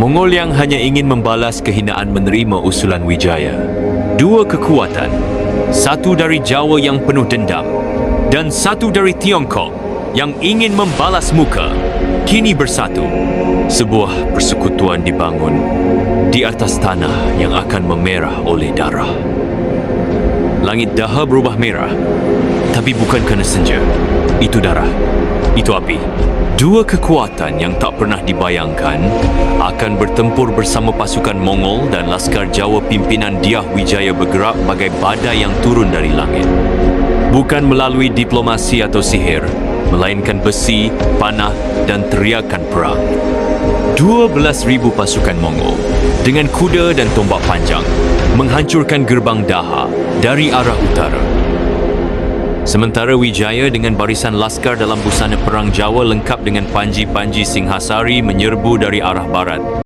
Mongol yang hanya ingin membalas kehinaan menerima usulan Wijaya. Dua kekuatan, satu dari Jawa yang penuh dendam dan satu dari Tiongkok yang ingin membalas muka, kini bersatu. Sebuah persekutuan dibangun di atas tanah yang akan memerah oleh darah. Langit daha berubah merah, tapi bukan kerana senja. Itu darah. Itu api. Dua kekuatan yang tak pernah dibayangkan akan bertempur bersama pasukan Mongol dan Laskar Jawa pimpinan Diah Wijaya bergerak bagai badai yang turun dari langit. Bukan melalui diplomasi atau sihir, melainkan besi, panah dan teriakan perang. 12,000 pasukan Mongol dengan kuda dan tombak panjang menghancurkan gerbang Daha dari arah utara. Sementara Wijaya dengan barisan laskar dalam busana perang Jawa lengkap dengan panji-panji Singhasari menyerbu dari arah barat.